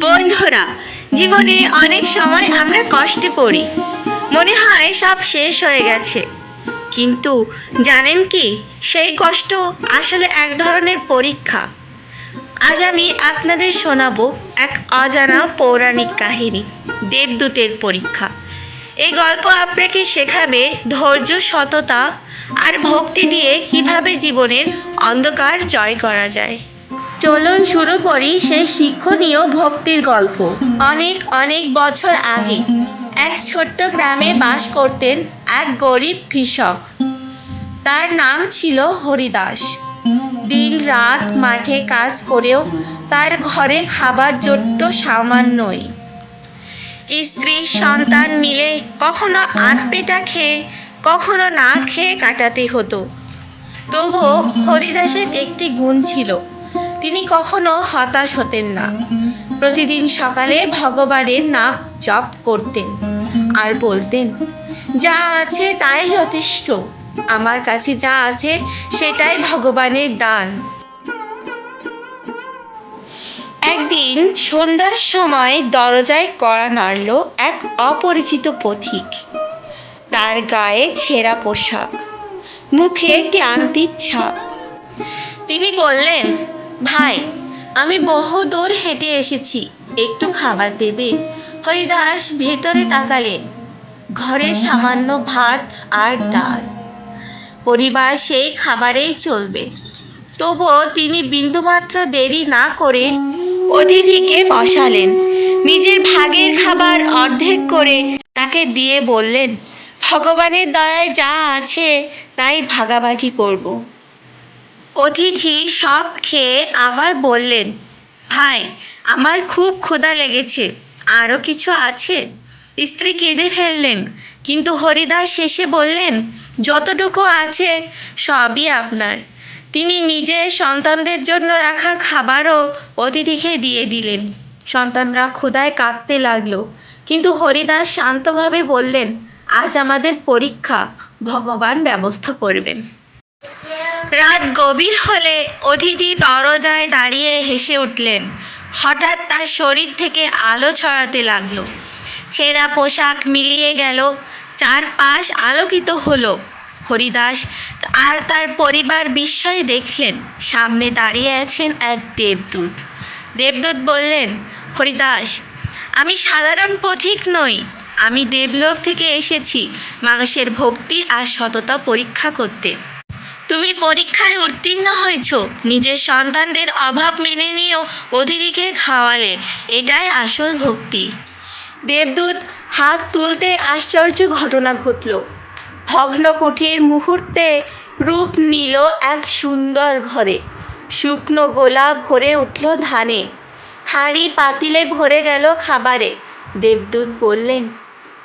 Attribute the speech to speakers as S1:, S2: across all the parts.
S1: বন্ধুরা, জীবনে অনেক সময় আমরা কষ্টে পড়ি। মনে হয় সব শেষ হয়ে গেছে। কিন্তু জানেন কি, সেই কষ্ট আসলে এক ধরনের পরীক্ষা। আজ আমি আপনাদের শোনাবো এক অজানা পৌরাণিক কাহিনী, দেবদূতের পরীক্ষা। এই গল্প আপনাকে শেখাবে ধৈর্য, সততা আর ভক্তি দিয়ে কীভাবে জীবনের অন্ধকার জয় করা যায়। চলুন শুরু করি সেই শিক্ষণীয় ভক্তির গল্প। অনেক অনেক বছর আগে এক ছোট্ট গ্রামে বাস করতেন এক গরিব কৃষক। তার নাম ছিল হরিদাস। দিন রাত মাঠে কাজ করেও তার ঘরে খাবার জোট্ট সামান্যই। স্ত্রী, সন্তান মিলে কখনো আধ পেটা খেয়ে, কখনো না খেয়ে কাটাতে হতো। তবুও হরিদাসের একটি গুণ ছিল তিনি কখনো হতাশ হতেন না। প্রতিদিন সকালে ভগবানের নাম জপ করতেন আর বলতেন, যা আছে তাই যথেষ্ট। আমার কাছে যা আছে সেটাই ভগবানের দান। একদিন সন্ধ্যার সময় দরজায় কড়া নাড়ল এক অপরিচিত পথিক। তার গায়ে ছেঁড়া পোশাক, মুখে ক্লান্তির ছাপ। তিনি বললেন ভাই, আমি বহু দূর হেঁটে এসেছি। একটু খাবার দেবে? হরিদাস ভেতরে তাকালেন। ঘরে সামান্য ভাত আর ডাল। পরিবার সেই খাবারেই চলবে। তবুও তিনি বিন্দুমাত্র দেরি না করে অতিথিকে বসালেন। নিজের ভাগের খাবার অর্ধেক করে তাকে দিয়ে বললেন, ভগবানের দয়ায় যা আছে, তাই ভাগাভাগি করব। অতিথি সব খেয়ে আবার বললেন, ভাই, আমার খুব ক্ষুধা লেগেছে। আরও কিছু আছে? স্ত্রী কেঁদে ফেললেন, কিন্তু হরিদাস শেষে বললেন, যতটুকু আছে সবই আপনার। তিনি নিজে সন্তানদের জন্য রাখা খাবারও অতিথিকে দিয়ে দিলেন। সন্তানরা ক্ষুধায় কাঁদতে লাগল, কিন্তু হরিদাস শান্তভাবে বললেন, আজ আমাদের পরীক্ষা, ভগবান ব্যবস্থা করবেন। রাত গভীর হলে অতিথি দরজায় দাঁড়িয়ে হেসে উঠলেন। হঠাৎ তার শরীর থেকে আলো ছড়াতে লাগল। ছেঁড়া পোশাক মিলিয়ে গেল, চারপাশ আলোকিত হলো। হরিদাস আর তার পরিবার বিস্ময়ে দেখলেন, সামনে দাঁড়িয়ে আছেন এক দেবদূত। দেবদূত বললেন, হরিদাস, আমি সাধারণ পথিক নই, আমি দেবলোক থেকে এসেছি মানুষের ভক্তি আর সততা পরীক্ষা করতে। তুমি পরীক্ষায় উত্তীর্ণ হয়েছ। নিজের সন্তানদের অভাব মেনে নিয়েও অতিথিকে খাওয়ালে। এটাই আসল ভক্তি। দেবদূত, হাত তুলতে আশ্চর্য ঘটনা ঘটল। ভগ্ন কুঠির মুহূর্তে রূপ নিল এক সুন্দর ঘরে। শুকনো গোলা ভরে উঠল ধানে। হাঁড়ি পাতিলে ভরে গেল খাবারে। দেবদূত বললেন,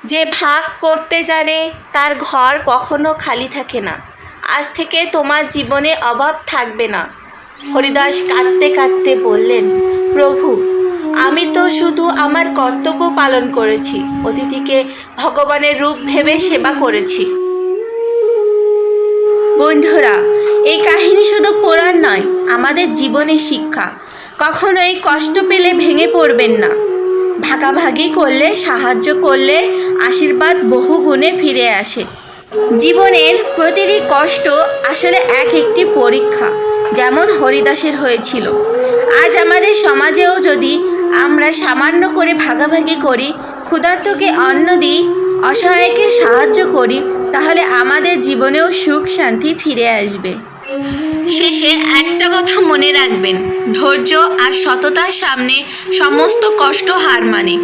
S1: যে ভাগ করতে জানে, তার ঘর কখনো খালি থাকে না। আজ থেকে তোমার জীবনে অভাব থাকবে না। হরিদাস কাঁদতে কাঁদতে বললেন, প্রভু, আমি তো শুধু আমার কর্তব্য পালন করেছি, অতিথিকে ভগবানের রূপ ভেবে সেবা করেছি। বন্ধুরা, এই কাহিনী শুধু পুরাণ নয়, আমাদের জীবনের শিক্ষা। কখনোই কষ্ট পেলে ভেঙে পড়বেন না। ভাগাভাগি করলে, সাহায্য করলে, আশীর্বাদ বহু গুণে ফিরে আসে। জীবনের প্রতিটি কষ্ট আসলে এক একটি পরীক্ষা, যেমন হরিদাসের হয়েছিল। আজ আমাদের সমাজেও যদি আমরা সামান্য করে ভাগাভাগি করি, ক্ষুধার্তকে অন্ন দিই, অসহায়কে সাহায্য করি, তাহলে আমাদের জীবনেও সুখ শান্তি ফিরে আসবে। শেষে একটা কথা মনে রাখবেন, ধৈর্য আর সততার সামনে সমস্ত কষ্ট হার মানে।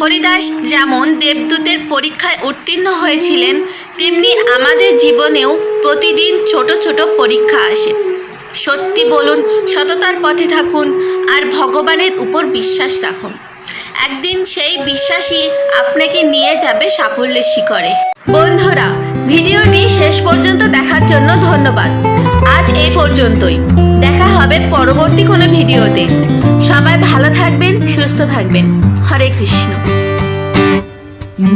S1: হরিদাস যেমন দেবদূতের পরীক্ষায় উত্তীর্ণ হয়েছিলেন তেমনি আমাদের জীবনেও প্রতিদিন ছোট ছোট পরীক্ষা আসে। সত্যি বলুন, সততার পথে থাকুন আর ভগবানের উপর বিশ্বাস রাখুন। একদিন সেই বিশ্বাসই আপনাকে নিয়ে যাবে সাফল্যের শিখরে। বন্ধুরা, ভিডিওটি শেষ পর্যন্ত দেখার জন্য ধন্যবাদ। আজ এই পর্যন্তই। দেখা হবে পরবর্তী কোনো ভিডিওতে। সবাই ভালো থাকবেন, সুস্থ থাকবেন। হরে কৃষ্ণ।